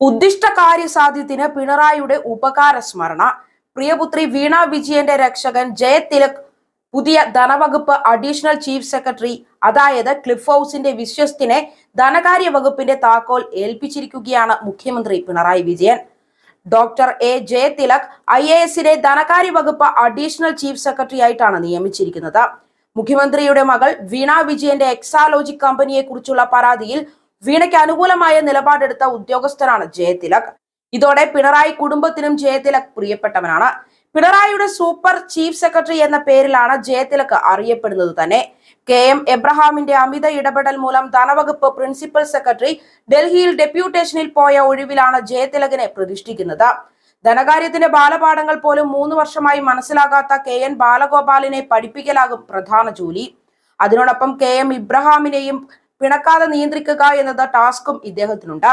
ഉദ്ദിഷ്ട കാര്യസാധ്യത്തിന് പിണറായിയുടെ ഉപകാര സ്മരണ. പ്രിയപുത്രി വീണ വിജയന്റെ രക്ഷകൻ ജയതിലക് പുതിയ ധനവകുപ്പ് അഡീഷണൽ ചീഫ് സെക്രട്ടറി. അതായത് ക്ലിഫ് ഹൗസിന്റെ വിശ്വസ്തിനെ ധനകാര്യ വകുപ്പിന്റെ താക്കോൽ ഏൽപ്പിച്ചിരിക്കുകയാണ് മുഖ്യമന്ത്രി Pinarayi Vijayan. Doctor A Jayathilak I A എസിനെ ധനകാര്യ വകുപ്പ് അഡീഷണൽ ചീഫ് സെക്രട്ടറി ആയിട്ടാണ് നിയമിച്ചിരിക്കുന്നത്. മുഖ്യമന്ത്രിയുടെ മകൾ വീണ വിജയന്റെ എക്സാലോജിക് കമ്പനിയെ കുറിച്ചുള്ള പരാതിയിൽ വീണയ്ക്ക് അനുകൂലമായ നിലപാടെടുത്ത ഉദ്യോഗസ്ഥനാണ് ജയതിലക്. ഇതോടെ പിണറായി കുടുംബത്തിനും ജയതിലക് പ്രിയപ്പെട്ടവനാണ്. പിണറായിയുടെ സൂപ്പർ ചീഫ് സെക്രട്ടറി എന്ന പേരിലാണ് ജയതിലക് അറിയപ്പെടുന്നത് തന്നെ. കെ എം എബ്രഹാമിന്റെ അമിത ഇടപെടൽ മൂലം ധനവകുപ്പ് പ്രിൻസിപ്പൽ സെക്രട്ടറി ഡൽഹിയിൽ ഡെപ്യൂട്ടേഷനിൽ പോയ ഒഴിവിലാണ് ജയതിലകിനെ പ്രതിഷ്ഠിക്കുന്നത്. ധനകാര്യത്തിന്റെ ബാലപാഠങ്ങൾ പോലും മൂന്ന് വർഷമായി മനസ്സിലാകാത്ത കെ എൻ ബാലഗോപാലിനെ പഠിപ്പിക്കലാകും പ്രധാന ജോലി. അതിനോടൊപ്പം കെ എം ഇബ്രഹാമിനെയും പിണക്കാതെ നിയന്ത്രിക്കുക എന്നത് ടാസ്കും ഇദ്ദേഹത്തിനുണ്ട്.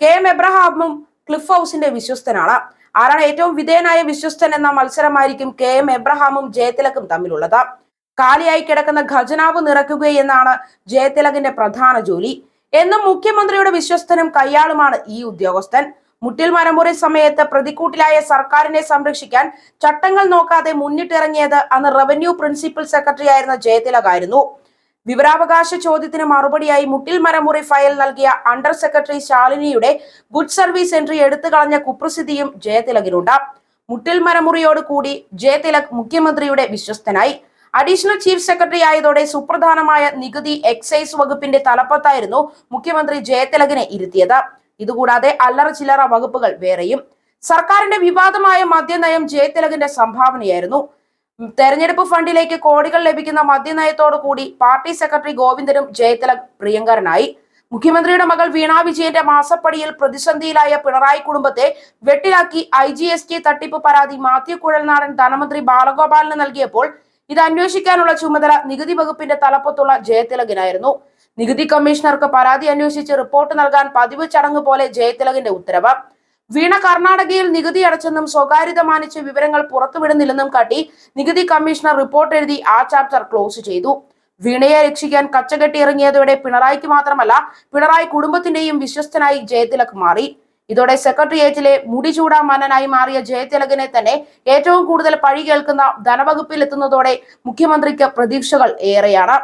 കെ എം എബ്രഹാമും ക്ലിഫ് ഹൗസിന്റെ വിശ്വസ്തനാണ്. ആരാണ് ഏറ്റവും വിധേയനായ വിശ്വസ്തൻ എന്ന മത്സരമായിരിക്കും കെ എം എബ്രഹാമും ജയതിലകും തമ്മിലുള്ളത്. കാലിയായി കിടക്കുന്ന ഖജനാവ് നിറയ്ക്കുകയെന്നാണ് ജയതിലകിന്റെ പ്രധാന ജോലി. എന്നും മുഖ്യമന്ത്രിയുടെ വിശ്വസ്തനും കയ്യാളുമാണ് ഈ ഉദ്യോഗസ്ഥൻ. മുട്ടിൽ മരമുറി സമയത്ത് പ്രതിക്കൂട്ടിലായ സർക്കാരിനെ സംരക്ഷിക്കാൻ ചട്ടങ്ങൾ നോക്കാതെ മുന്നിട്ടിറങ്ങിയത് അന്ന് റവന്യൂ പ്രിൻസിപ്പൽ സെക്രട്ടറി ആയിരുന്ന ജയതിലകായിരുന്നു. വിവരാവകാശ ചോദ്യത്തിന് മറുപടിയായി മുട്ടിൽ മരമുറി ഫയൽ നൽകിയ അണ്ടർ സെക്രട്ടറി ശാലിനിയുടെ ഗുഡ് സർവീസ് എൻട്രി എടുത്തു കളഞ്ഞ കുപ്രസിദ്ധിയും ജയതിലകിനുണ്ട് മുട്ടിൽ മരമുറിയോട് കൂടി ജയതിലക് മുഖ്യമന്ത്രിയുടെ വിശ്വസ്തനായി. അഡീഷണൽ ചീഫ് സെക്രട്ടറി ആയതോടെ സുപ്രധാനമായ നികുതി എക്സൈസ് വകുപ്പിന്റെ തലപ്പത്തായിരുന്നു മുഖ്യമന്ത്രി ജയതിലകിനെ ഇരുത്തിയത്. ഇതുകൂടാതെ അല്ലറ ചില്ലറ വകുപ്പുകൾ വേറെയും. സർക്കാരിന്റെ വിവാദമായ മദ്യനയം ജയതിലകിന്റെ സംഭാവനയായിരുന്നു. തെരഞ്ഞെടുപ്പ് ഫണ്ടിലേക്ക് കോടികൾ ലഭിക്കുന്ന മദ്യനയത്തോടു കൂടി പാർട്ടി സെക്രട്ടറി ഗോവിന്ദനും ജയതിലക് പ്രിയങ്കരനായി. മുഖ്യമന്ത്രിയുടെ മകൾ വീണ വിജയന്റെ മാസപ്പടിയിൽ പ്രതിസന്ധിയിലായ പിണറായി കുടുംബത്തെ വെട്ടിലാക്കി ഐ ജി എസ് ടി തട്ടിപ്പ് പരാതി മാത്യു കുഴൽനാടൻ ധനമന്ത്രി ബാലഗോപാലിന് നൽകിയപ്പോൾ ഇത് അന്വേഷിക്കാനുള്ള ചുമതല നികുതി വകുപ്പിന്റെ തലപ്പത്തുള്ള ജയതിലകിനായിരുന്നു നികുതി കമ്മീഷണർക്ക് പരാതി അന്വേഷിച്ച് റിപ്പോർട്ട് നൽകാൻ പതിവ് ചടങ്ങ് പോലെ ജയതിലകിന്റെ ഉത്തരവ്. വീണ കർണാടകയിൽ നികുതി അടച്ചെന്നും സ്വകാര്യത മാനിച്ച് വിവരങ്ങൾ പുറത്തുവിടുന്നില്ലെന്നും കാട്ടി നികുതി കമ്മീഷണർ റിപ്പോർട്ട് എഴുതി ആ ചാപ്റ്റർ ക്ലോസ് ചെയ്തു. വീണയെ രക്ഷിക്കാൻ കച്ചകെട്ടി ഇറങ്ങിയതോടെ പിണറായിക്ക് മാത്രമല്ല പിണറായി കുടുംബത്തിന്റെയും വിശ്വസ്തനായി ജയതിലക് മാറി. ഇതോടെ സെക്രട്ടേറിയറ്റിലെ മുടിചൂടാ മന്നനായി മാറിയ ജയതിലകനെ തന്നെ ഏറ്റവും കൂടുതൽ പഴി കേൾക്കുന്ന ധനവകുപ്പിൽ എത്തുന്നതോടെ മുഖ്യമന്ത്രിക്ക് പ്രതീക്ഷകൾ ഏറെയാണ്.